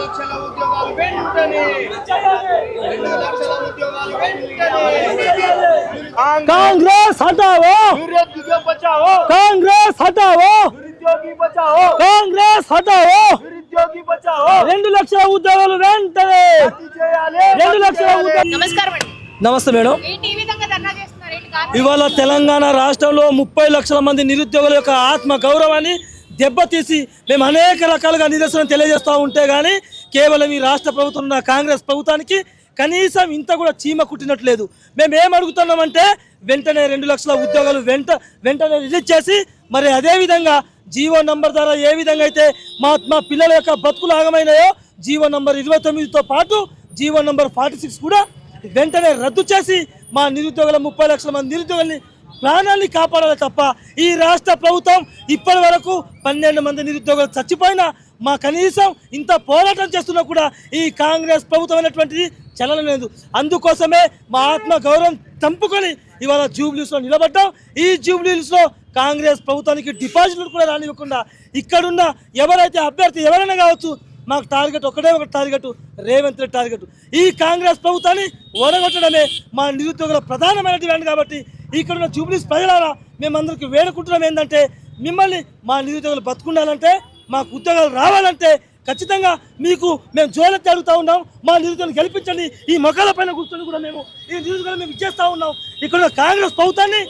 లక్షల ఉద్యోగాలు వెంటనే. కాంగ్రెస్ హటావో నిరుద్యోగి బచావో కాంగ్రెస్ హటావో నిరుద్యోగి బచావో కాంగ్రెస్ హటావో నిరుద్యోగి బచావో రెండు లక్షల ఉద్యోగాలు వెంటనే. రెండు లక్షల ఉద్యోగాలు. నమస్కారం అండి. నమస్తే మేడం. ఇవాళ తెలంగాణ రాష్ట్రంలో ముప్పై లక్షల మంది నిరుద్యోగుల యొక్క ఆత్మ గౌరవాన్ని దెబ్బతీసి మేము అనేక రకాలుగా నిరసన తెలియజేస్తూ ఉంటే కానీ కేవలం ఈ రాష్ట్ర ప్రభుత్వం ఉన్న కాంగ్రెస్ ప్రభుత్వానికి కనీసం ఇంత కూడా చీమ కుట్టినట్లేదు. మేము ఏం అడుగుతున్నామంటే వెంటనే రెండు లక్షల ఉద్యోగాలు వెంట వెంటనే రిలీజ్ చేసి మరి అదేవిధంగా జీవో నంబర్ ద్వారా ఏ విధంగా అయితే మా మా పిల్లల యొక్క బతుకులు ఆగమైనాయో జీవో నంబర్ ఇరవై తొమ్మిదితో పాటు జీవో నంబర్ ఫార్టీ సిక్స్ కూడా వెంటనే రద్దు చేసి మా నిరుద్యోగుల ముప్పై లక్షల మంది నిరుద్యోగుల్ని ప్రాణాన్ని కాపాడాలి తప్ప ఈ రాష్ట్ర ప్రభుత్వం ఇప్పటి వరకు పన్నెండు మంది నిరుద్యోగులు చచ్చిపోయినా మా కనీసం ఇంత పోరాటం చేస్తున్నా కూడా ఈ కాంగ్రెస్ ప్రభుత్వం అనేటువంటిది చలనం లేదు అందుకోసమే మా ఆత్మ గౌరవం చంపుకొని ఇవాళ జూబ్లీస్లో నిలబడ్డాం. ఈ జూబ్లీస్లో కాంగ్రెస్ ప్రభుత్వానికి డిపాజిట్లు కూడా రానివ్వకుండా ఇక్కడున్న ఎవరైతే అభ్యర్థి ఎవరైనా కావచ్చు మాకు టార్గెట్ ఒకటే ఒక టార్గెట్ రేవంత్ రెడ్డి టార్గెట్. ఈ కాంగ్రెస్ ప్రభుత్వాన్ని ఓడగొట్టడమే మా నిరుద్యోగుల ప్రధానమైన డిమాండ్ కాబట్టి ఇక్కడ ఉన్న జూబ్లీస్ ప్రజలారా మేమందరికి వేడుకుంటున్నాం ఏంటంటే మిమ్మల్ని మా నిరుద్యోగులు బతుకుండాలంటే మాకు ఉద్యోగాలు రావాలంటే ఖచ్చితంగా మీకు మేము జోలెత్తి అడుగుతా ఉన్నాం మా నిరుద్యోగులు గెలిపించండి ఈ మొక్కల పైన కూర్చొని కూడా మేము ఈ నిరుద్యోగులు మేము ఇచ్చేస్తా ఉన్నాం. ఇక్కడ కాంగ్రెస్ ప్రభుత్వాన్ని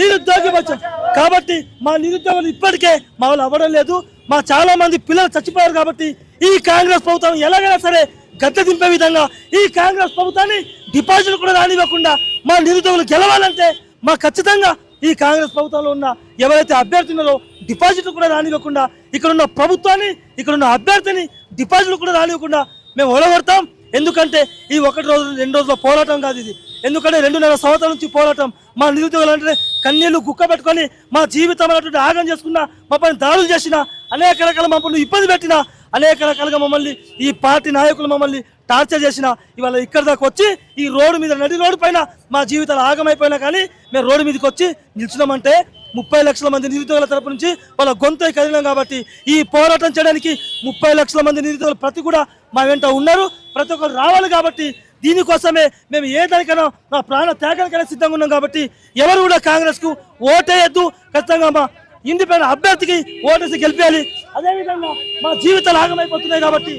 నిరుద్యోగి బచావో! కాబట్టి మా నిరుద్యోగులు ఇప్పటికే మా వాళ్ళు అవ్వడం లేదు మా చాలా మంది పిల్లలు చచ్చిపోయారు కాబట్టి ఈ కాంగ్రెస్ ప్రభుత్వం ఎలాగైనా సరే గద్దె దింపే విధంగా ఈ కాంగ్రెస్ ప్రభుత్వాన్ని డిపాజిట్లు కూడా రానివ్వకుండా మా నిరుద్యోగులు గెలవాలంటే మా ఖచ్చితంగా ఈ కాంగ్రెస్ ప్రభుత్వంలో ఉన్న ఎవరైతే అభ్యర్థి ఉన్నారో డిపాజిట్లు కూడా రానివ్వకుండా ఇక్కడ ఉన్న ప్రభుత్వాన్ని ఇక్కడ ఉన్న అభ్యర్థిని డిపాజిట్లు కూడా రానివ్వకుండా మేము ఓడగొడతాం ఎందుకంటే ఈ ఒకటి రోజు రెండు రోజుల పోరాటం కాదు ఇది. ఎందుకంటే రెండున్నర సంవత్సరాల నుంచి పోరాటం. మా నిరుద్యోగులు అంటే కన్నీళ్ళు కుక్క పెట్టుకొని మా జీవితం అనేటువంటి ఆగం చేసుకున్న మా పని దాడులు చేసిన అనేక రకాల మమ్మల్ని ఇబ్బంది పెట్టిన అనేక రకాలుగా మమ్మల్ని ఈ పార్టీ నాయకులు మమ్మల్ని టార్చర్ చేసిన ఇవాళ ఇక్కడ దాకా వచ్చి ఈ రోడ్డు మీద నడి రోడ్డు పైన మా జీవితాలు ఆగమైపోయినా కానీ మేము రోడ్డు మీదకి వచ్చి నిల్చున్నామంటే ముప్పై లక్షల మంది నిరుద్యోగుల తరపు నుంచి వాళ్ళ గొంతు కదిలినాం కాబట్టి ఈ పోరాటం చేయడానికి ముప్పై లక్షల మంది నిరుద్యోగులు ప్రతి కూడా మా వెంట ఉన్నారు. ప్రతి ఒక్కరు రావాలి కాబట్టి దీనికోసమే మేము ఏ దానికైనా మా ప్రాణ త్యాగానికైనా సిద్ధంగా ఉన్నాం కాబట్టి ఎవరు కూడా కాంగ్రెస్కు ఓటేయద్దు. ఖచ్చితంగా మా ఇండిపెండెంట్ అభ్యర్థికి ఓటేసి గెలిపేయాలి. అదేవిధంగా మా జీవితాలు ఆగమైపోతున్నాయి కాబట్టి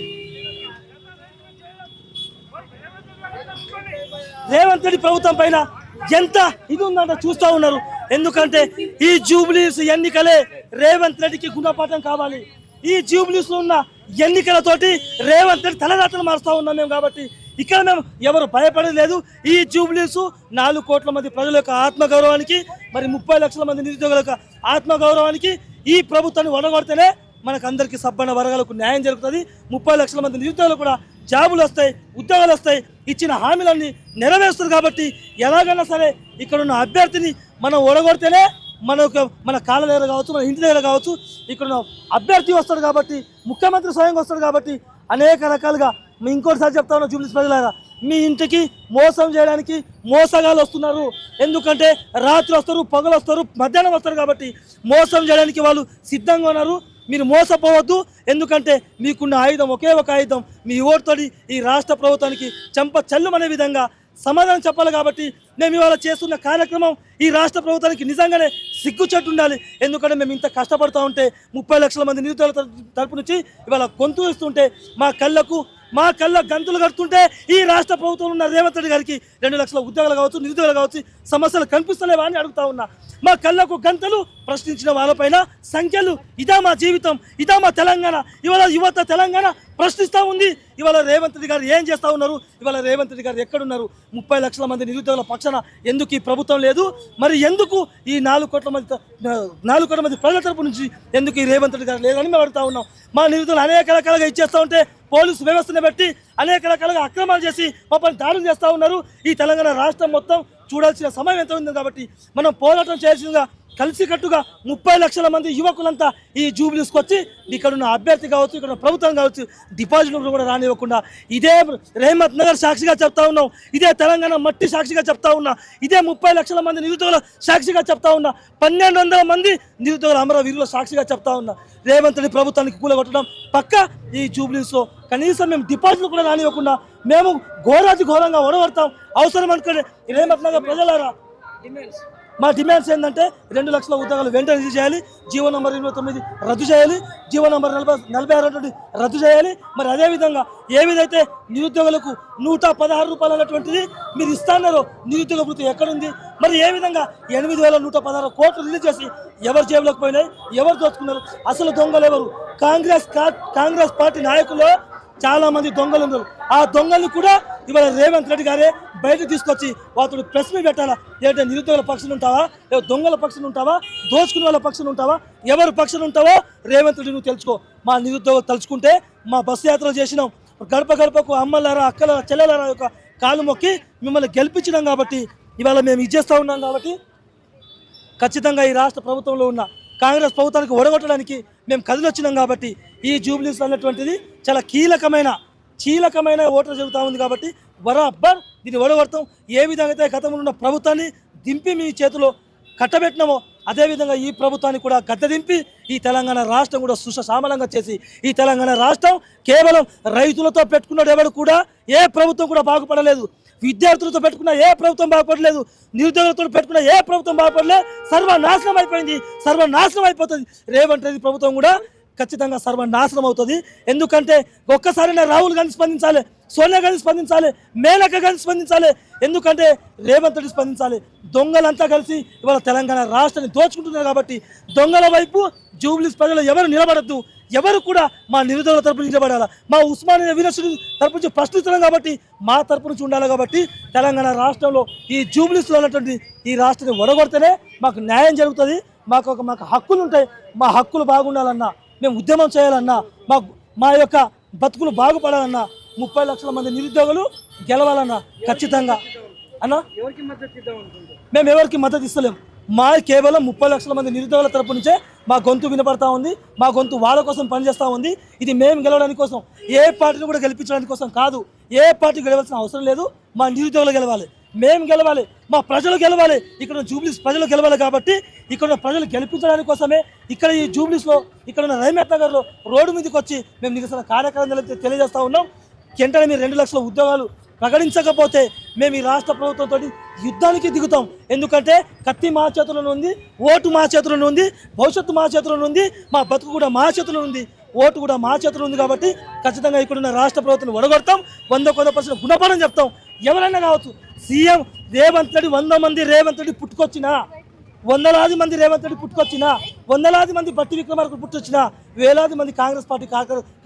రేవంత్ రెడ్డి ప్రభుత్వం పైన ఎంత ఇది ఉందంట చూస్తూ ఉన్నారు. ఎందుకంటే ఈ జూబ్లీస్ ఎన్నికలే రేవంత్ రెడ్డికి గుణపాఠం కావాలి. ఈ జూబ్లీస్లో ఉన్న ఎన్నికలతోటి రేవంత్ రెడ్డి తలరాతలు మారుస్తూ ఉన్నాం మేము కాబట్టి ఇక్కడ మేము ఎవరు భయపడలేదు లేదు. ఈ జూబ్లీస్ నాలుగు కోట్ల మంది ప్రజల యొక్క ఆత్మగౌరవానికి మరి ముప్పై లక్షల మంది నిరుద్యోగుల యొక్క ఆత్మగౌరవానికి ఈ ప్రభుత్వాన్ని వడగొడితేనే మనకు అందరికీ సబ్బన వర్గాలకు న్యాయం జరుగుతుంది. ముప్పై లక్షల మంది నిరుద్యోగులు కూడా జాబులు వస్తాయి ఉద్యోగాలు వస్తాయి ఇచ్చిన హామీలన్నీ నెరవేరుస్తారు కాబట్టి ఎలాగైనా సరే ఇక్కడ ఉన్న అభ్యర్థిని మనం ఓడగొడితేనే మన మన కాళ్ళ దగ్గర కావచ్చు మన ఇంటి దగ్గర కావచ్చు ఇక్కడ అభ్యర్థి వస్తాడు కాబట్టి ముఖ్యమంత్రి స్వయంగా వస్తాడు కాబట్టి అనేక రకాలుగా మీ ఇంకోటిసారి చెప్తా ఉన్నా జూబ్లీస్ ప్రజలారా. మీ ఇంటికి మోసం చేయడానికి మోసగాళ్ళు వస్తున్నారు. ఎందుకంటే రాత్రి వస్తారు పగలు వస్తారు మధ్యాహ్నం వస్తారు కాబట్టి మోసం చేయడానికి వాళ్ళు సిద్ధంగా ఉన్నారు. మీరు మోసపోవద్దు. ఎందుకంటే మీకున్న ఆయుధం ఒకే ఒక ఆయుధం. మీ ఓటుతోటి ఈ రాష్ట్ర ప్రభుత్వానికి చెంప చల్లుమనే విధంగా సమాధానం చెప్పాలి కాబట్టి మేము ఇవాళ చేస్తున్న కార్యక్రమం ఈ రాష్ట్ర ప్రభుత్వానికి నిజంగానే సిగ్గుచెట్టు ఉండాలి. ఎందుకంటే మేము ఇంత కష్టపడుతూ ఉంటే ముప్పై లక్షల మంది నిరుద్యోగుల తరపు- తరపు నుంచి ఇవాళ గొంతు ఇస్తుంటే మా కళ్ళకు మా కళ్ళ గంతులు కడుతుంటే ఈ రాష్ట్ర ప్రభుత్వం ఉన్న రేవంత్ రెడ్డి గారికి రెండు లక్షల ఉద్యోగాలు కావచ్చు నిరుద్యోగాలు కావచ్చు సమస్యలు కనిపిస్తలేవా అని అడుగుతా ఉన్నా. మా కళ్ళకు గంతలు ప్రశ్నించిన వాళ్ళపైన సంఖ్యలు ఇదా మా జీవితం ఇదా మా తెలంగాణ ఇవాళ యువత తెలంగాణ ప్రశ్నిస్తూ ఉంది. ఇవాళ రేవంత్ రెడ్డి గారు ఏం చేస్తూ ఉన్నారు? ఇవాళ రేవంత్ రెడ్డి గారు ఎక్కడున్నారు? ముప్పై లక్షల మంది నిరుద్యోగుల పక్షాన ఎందుకు ఈ ప్రభుత్వం లేదు? మరి ఎందుకు ఈ నాలుగు కోట్ల మంది నాలుగు కోట్ల మంది ప్రజల తరపు నుంచి ఎందుకు ఈ రేవంత్ రెడ్డి గారు లేదని మేము అడుగుతా ఉన్నాం. మా నిరుద్యోగులు అనేక రకాలుగా ఇచ్చేస్తూ ఉంటే పోలీసు వ్యవస్థను బట్టి అనేక రకాలుగా అక్రమాలు చేసి మమ్మల్ని దాడులు చేస్తూ ఉన్నారు. ఈ తెలంగాణ రాష్ట్రం మొత్తం చూడాల్సిన సమయం ఎంత ఉంది కాబట్టి మనం పోరాటం చేయాల్సిందిగా కలిసికట్టుగా ముప్పై లక్షల మంది యువకులంతా ఈ జూబ్లీస్కి వచ్చి ఇక్కడ ఉన్న అభ్యర్థి కావచ్చు ఇక్కడ ప్రభుత్వం కావచ్చు డిపాజిట్లు కూడా రానివ్వకుండా ఇదే రేహమత్ నగర్ సాక్షిగా చెప్తా ఉన్నాం ఇదే తెలంగాణ మట్టి సాక్షిగా చెప్తా ఉన్నా ఇదే ముప్పై లక్షల మంది నిరుద్యోగుల సాక్షిగా చెప్తా ఉన్నా పన్నెండు వందల మంది నిరుద్యోగుల అమరవీరుల సాక్షిగా చెప్తా ఉన్నా రేవంత్ రెడ్డి ప్రభుత్వానికి కూలగొట్టడం పక్క ఈ జూబ్లీస్లో కనీసం మేము డిపాజిట్లు కూడా రానివ్వకుండా మేము ఘోరాతి ఘోరంగా ఒడగొడతాం అవసరం అనుకునే రేమత్ నగర్ ప్రజలారా మా డిమాండ్స్ ఏంటంటే రెండు లక్షల ఉద్యోగాలు వెంటనే రిలీజ్ చేయాలి. జీవో నంబర్ ఇరవై తొమ్మిది రద్దు చేయాలి. జీవో నంబర్ నలభై నలభై ఆరు రద్దు చేయాలి. మరి అదేవిధంగా ఏ విధైతే నిరుద్యోగులకు నూట పదహారు రూపాయలు అన్నటువంటిది మీరు ఇస్తాన్నారో నిరుద్యోగ వృత్తి ఎక్కడుంది? మరి ఏ విధంగా ఎనిమిది వేల నూట పదహారు కోట్లు రిలీజ్ చేసి ఎవరు జేబులోకి పోయినాయి? ఎవరు దోచుకున్నారు? అసలు దొంగలు ఎవరు? కాంగ్రెస్ కాంగ్రెస్ పార్టీ నాయకులు చాలా మంది దొంగలు ఉన్నారు. ఆ దొంగలు కూడా ఇవాళ రేవంత్ రెడ్డి గారే బయట తీసుకొచ్చి వాటిని ప్రెస్ మీట్ పెట్టాలా? ఏంటంటే నిరుద్యోగుల పక్షులు ఉంటావా? లేదా దొంగల పక్షులు ఉంటావా? దోచుకునే వాళ్ళ పక్షులు ఉంటావా? ఎవరు పక్షులు ఉంటావో రేవంత్ రెడ్డి నువ్వు తెలుసుకో. మా నిరుద్యోగులు తలుచుకుంటే మా బస్సు యాత్రలు చేసినాం. గడప గడపకు అమ్మలారా అక్కల చెల్లెలారా యొక్క కాలు మొక్కి మిమ్మల్ని గెలిపించినాం కాబట్టి ఇవాళ మేము ఇచ్చేస్తూ ఉన్నాం కాబట్టి ఖచ్చితంగా ఈ రాష్ట్ర ప్రభుత్వంలో ఉన్న కాంగ్రెస్ ప్రభుత్వానికి ఒడగొట్టడానికి మేము కదిలొచ్చినాం కాబట్టి ఈ జూబ్లీస్ అన్నటువంటిది చాలా కీలకమైన కీలకమైన ఓటర్ జరుగుతూ ఉంది కాబట్టి బరాబర్ దీన్ని ఒడగొడతాం. ఏ విధంగా అయితే గతంలో ఉన్న ప్రభుత్వాన్ని దింపి మీ చేతిలో కట్టబెట్టినామో అదేవిధంగా ఈ ప్రభుత్వాన్ని కూడా గద్దె దింపి ఈ తెలంగాణ రాష్ట్రం కూడా సుశశామలంగా చేసి ఈ తెలంగాణ రాష్ట్రం కేవలం రైతులతో పెట్టుకున్నాడు ఎవడు కూడా ఏ ప్రభుత్వం కూడా బాగుపడలేదు. విద్యార్థులతో పెట్టుకున్న ఏ ప్రభుత్వం బాగుపడలేదు నిరుద్యోగులతో పెట్టుకున్న ఏ ప్రభుత్వం బాగుపడలేదు సర్వనాశనం అయిపోయింది సర్వనాశనం అయిపోతుంది. రేవంత్ రెడ్డి ప్రభుత్వం కూడా ఖచ్చితంగా సర్వనాశనం అవుతుంది. ఎందుకంటే ఒక్కసారైనా రాహుల్ గాంధీ స్పందించాలి సోనియా గాంధీ స్పందించాలి మేనక గాంధీ స్పందించాలి ఎందుకంటే రేవంత్ రెడ్డి స్పందించాలి. దొంగలంతా కలిసి ఇవాళ తెలంగాణ రాష్ట్రాన్ని దోచుకుంటున్నారు కాబట్టి దొంగల వైపు జూబ్లీస్ ప్రజలు ఎవరు నిలబడద్దు. ఎవరు కూడా మా నిరుద్యోగుల తరపు నిలబడాలి? మా ఉస్మానియా యూనివర్సిటీ తరపు నుంచి ప్రశ్నిస్తున్నాం కాబట్టి మా తరపు నుంచి ఉండాలి కాబట్టి తెలంగాణ రాష్ట్రంలో ఈ జూబ్లీస్లో ఉన్నటువంటి ఈ రాష్ట్రాన్ని ఒడగొడితేనే మాకు న్యాయం జరుగుతుంది మాకు ఒక మాకు హక్కులు ఉంటాయి. మా హక్కులు బాగుండాలన్నా మేము ఉద్యమం చేయాలన్నా మా మా యొక్క బతుకులు బాగుపడాలన్నా ముప్పై లక్షల మంది నిరుద్యోగులు గెలవాలన్నా ఖచ్చితంగా. అన్నా? మేము ఎవరికి మద్దతు ఇస్తలేం. మా కేవలం ముప్పై లక్షల మంది నిరుద్యోగుల తరపు నుంచే మా గొంతు వినపడతా ఉంది మా గొంతు వాళ్ళ కోసం పనిచేస్తూ ఉంది. ఇది మేము గెలవడానికి కోసం ఏ పార్టీని కూడా గెలిపించడానికి కోసం కాదు. ఏ పార్టీ గెలవాల్సిన అవసరం లేదు మా నిరుద్యోగులు గెలవాలి. మేము గెలవాలి మా ప్రజలు గెలవాలి. ఇక్కడ జూబ్లీస్ ప్రజలు గెలవాలి కాబట్టి ఇక్కడ ప్రజలు గెలిపించడానికి కోసమే ఇక్కడ ఈ జూబ్లీస్లో ఇక్కడ ఉన్న రైమేట్ నగర్లో రోడ్డు మీదకి వచ్చి మేము నిరసన కార్యక్రమం తెలియజేస్తూ తెలియజేస్తా ఉన్నాం. వెంటనే మీరు రెండు లక్షల ఉద్యోగాలు ప్రకటించకపోతే మేము ఈ రాష్ట్ర ప్రభుత్వంతో యుద్ధానికి దిగుతాం. ఎందుకంటే కత్తి మా చేతుల్లో ఉంది ఓటు మా చేతుల్లో ఉంది భవిష్యత్తు మా చేతుల్లో ఉంది మా బతుకు కూడా మా చేతుల్లో ఉంది. ఓటు కూడా మా చేతుల్లో ఉంది కాబట్టి ఖచ్చితంగా ఇక్కడున్న రాష్ట్ర ప్రభుత్వం ఒడగొడతాం వంద కొంద పర్సెంట్ గుణపాఠం చెప్తాం. ఎవరైనా కావచ్చు సీఎం రేవంత్ రెడ్డి వంద మంది రేవంత్ రెడ్డి పుట్టుకొచ్చినా వందలాది మంది రేవంత్ రెడ్డి పుట్టుకొచ్చిన వందలాది మంది బట్టి విక్రమార్కు పుట్టుకొచ్చిన వేలాది మంది కాంగ్రెస్ పార్టీ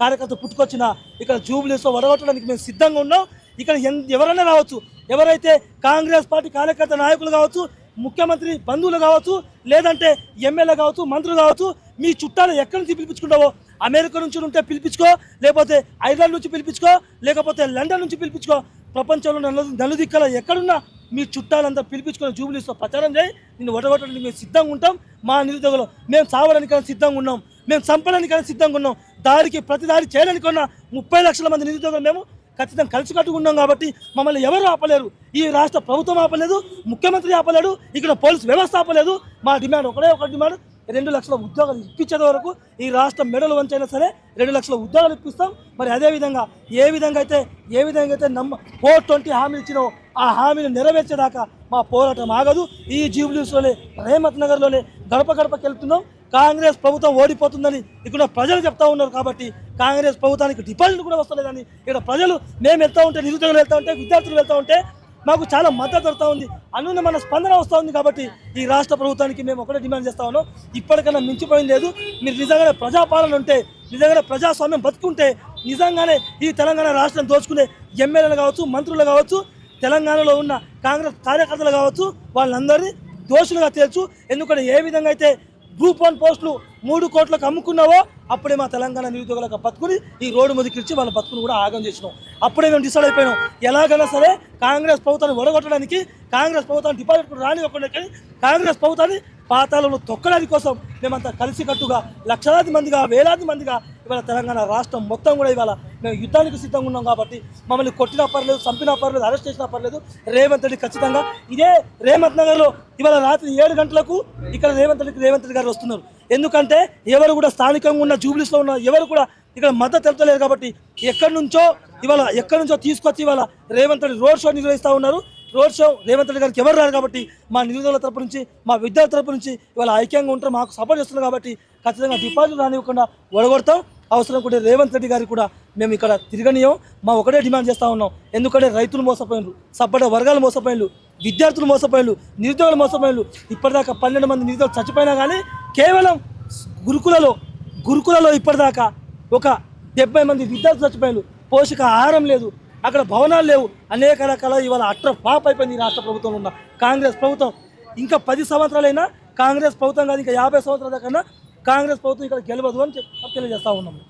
కార్యకర్తలు పుట్టుకొచ్చిన ఇక్కడ జూబ్లీస్లో వడగొట్టడానికి మేము సిద్ధంగా ఉన్నాం. ఇక్కడ ఎన్- ఎవరైనా రావచ్చు ఎవరైతే కాంగ్రెస్ పార్టీ కార్యకర్త నాయకులు కావచ్చు ముఖ్యమంత్రి బంధువులు కావచ్చు లేదంటే ఎమ్మెల్యే కావచ్చు మంత్రులు కావచ్చు మీ చుట్టాలు ఎక్కడి నుంచి పిలిపించుకుంటావో అమెరికా నుంచి ఉంటే పిలిపించుకో లేకపోతే ఐర్లాండ్ నుంచి పిలిపించుకో లేకపోతే లండన్ నుంచి పిలిపించుకో ప్రపంచంలో నలు నలుదిక్కల ఎక్కడున్నా మీ చుట్టాలంతా పిలిపించుకొని జూబులీస్తో ప్రచారం చేయి. నిన్ను ఒడగొట్టడానికి మేము సిద్ధంగా ఉంటాం. మా నిరుద్యోగులు మేము సావడానికైనా సిద్ధంగా ఉన్నాం. మేము చంపడానికైనా సిద్ధంగా ఉన్నాం. దారికి ప్రతి దారి చేయడానికి ఉన్న ముప్పై లక్షల మంది నిరుద్యోగులు మేము ఖచ్చితంగా కలిసి కట్టుకున్నాం కాబట్టి మమ్మల్ని ఎవరు ఆపలేరు. ఈ రాష్ట్ర ప్రభుత్వం ఆపలేదు ముఖ్యమంత్రి ఆపలేడు ఇక్కడ పోలీసు వ్యవస్థ ఆపలేదు. మా డిమాండ్ ఒకటే ఒక డిమాండ్. రెండు లక్షల ఉద్యోగాలు ఇప్పించేంత వరకు ఈ రాష్ట్రం మెడలు వంచైనా సరే రెండు లక్షల ఉద్యోగాలు ఇప్పిస్తాం. మరి అదేవిధంగా ఏ విధంగా అయితే ఏ విధంగా అయితే నమ్మ ఫోర్ ట్వంటీ హామీలు ఇచ్చినో ఆ హామీని నెరవేర్చేదాకా మా పోరాటం ఆగదు. ఈ జూబ్లీస్లోనే రేమత్ నగర్లోనే గడప గడపకి వెళ్తున్నాం కాంగ్రెస్ ప్రభుత్వం ఓడిపోతుందని ఇక్కడ ప్రజలు చెప్తా ఉన్నారు కాబట్టి కాంగ్రెస్ ప్రభుత్వానికి డిపాజిట్ కూడా వస్తలేదని ఇక్కడ ప్రజలు మేము వెళ్తూ ఉంటే నిరుద్యోగులు వెళ్తూ ఉంటే విద్యార్థులు వెళ్తూ ఉంటే మాకు చాలా మద్దతు దొరుకుతూ ఉంది. అనున్న మన స్పందన వస్తూ ఉంది కాబట్టి ఈ రాష్ట్ర ప్రభుత్వానికి మేము ఒకటే డిమాండ్ చేస్తా ఉన్నాం. ఇప్పటికైనా మించిపోయింది లేదు. మీరు నిజంగానే ప్రజాపాలన ఉంటే నిజంగానే ప్రజాస్వామ్యం బతుకుంటే నిజంగానే ఈ తెలంగాణ రాష్ట్రం దోచుకునే ఎమ్మెల్యేలు కావచ్చు మంత్రులు కావచ్చు తెలంగాణలో ఉన్న కాంగ్రెస్ కార్యకర్తలు కావచ్చు వాళ్ళందరినీ దోషులుగా తేల్చు. ఎందుకంటే ఏ విధంగా అయితే గ్రూప్ వన్ పోస్టులు మూడు కోట్లకు అమ్ముకున్నావో అప్పుడే మా తెలంగాణ నిరుద్యోగులకు బతుకుని ఈ రోడ్డు ముదికిచ్చి వాళ్ళ బతుకుని కూడా ఆగం చేసినాం. అప్పుడే మేము డిసైడ్ అయిపోయినాం. ఎలాగైనా సరే కాంగ్రెస్ ప్రభుత్వాన్ని ఒడగొట్టడానికి కాంగ్రెస్ ప్రభుత్వాన్ని డిపాజిట్ రాని రానివ్వకుండా కానీ కాంగ్రెస్ ప్రభుత్వాన్ని పాతాలను తొక్కడానికి కోసం మేమంతా కలిసికట్టుగా లక్షలాది మందిగా వేలాది మందిగా ఇవాళ తెలంగాణ రాష్ట్రం మొత్తం కూడా ఇవాళ మేము యుద్ధానికి సిద్ధంగా ఉన్నాం కాబట్టి మమ్మల్ని కొట్టినా పర్లేదు చంపినా పర్లేదు అరెస్ట్ చేసినా పర్లేదు రేవంత్ రెడ్డి ఖచ్చితంగా. ఇదే రేవంత్ నగర్లో ఇవాళ రాత్రి ఏడు గంటలకు ఇక్కడ రేవంత్ రెడ్డికి రేవంత్ రెడ్డి గారు వస్తున్నారు. ఎందుకంటే ఎవరు కూడా స్థానికంగా ఉన్న జూబ్లీస్లో ఉన్న ఎవరు కూడా ఇక్కడ మద్దతు తెలుపలేదు కాబట్టి ఎక్కడి నుంచో ఇవాళ ఎక్కడి నుంచో తీసుకొచ్చి ఇవాళ రేవంత్ రెడ్డి రోడ్ షో నిర్వహిస్తూ ఉన్నారు. రోడ్ షో రేవంత్ రెడ్డి గారికి ఎవరు రారు కాబట్టి మా నిరుద్యోగుల తరపు నుంచి మా విద్యార్థుల తరపు నుంచి ఇవాళ ఐక్యంగా ఉంటారు మాకు సపోర్ట్ చేస్తున్నారు కాబట్టి ఖచ్చితంగా డిపాజిట్ రానివ్వకుండా ఒడగొడతాం అవసరం కూడా రేవంత్ రెడ్డి గారికి కూడా మేము ఇక్కడ తిరగనీయం మా ఒకటే డిమాండ్ చేస్తూ ఉన్నాం. ఎందుకంటే రైతులు మోసపోయినరు సబ్బడ వర్గాలు మోసపోయినరు విద్యార్థులు మోసపోయినరు నిరుద్యోగులు మోసపోయినరు. ఇప్పటిదాకా పన్నెండు మంది నిరుద్యోగులు చచ్చిపోయినా కానీ కేవలం గురుకులలో గురుకులలో ఇప్పటిదాకా ఒక డెబ్బై మంది విద్యార్థులు చచ్చిపోయారు పోషక ఆహారం లేదు అక్కడ భవనాలు లేవు. అనేక రకాల ఇవాళ అట్ర పాప్ అయిపోయింది రాష్ట్ర ప్రభుత్వంలో ఉన్న కాంగ్రెస్ ప్రభుత్వం. ఇంకా పది సంవత్సరాలైనా కాంగ్రెస్ ప్రభుత్వం కాదు ఇంకా యాభై సంవత్సరాల కన్నా కాంగ్రెస్ ప్రభుత్వం ఇక్కడ గెలవదు అని చెప్పి తెలియజేస్తా ఉన్నాము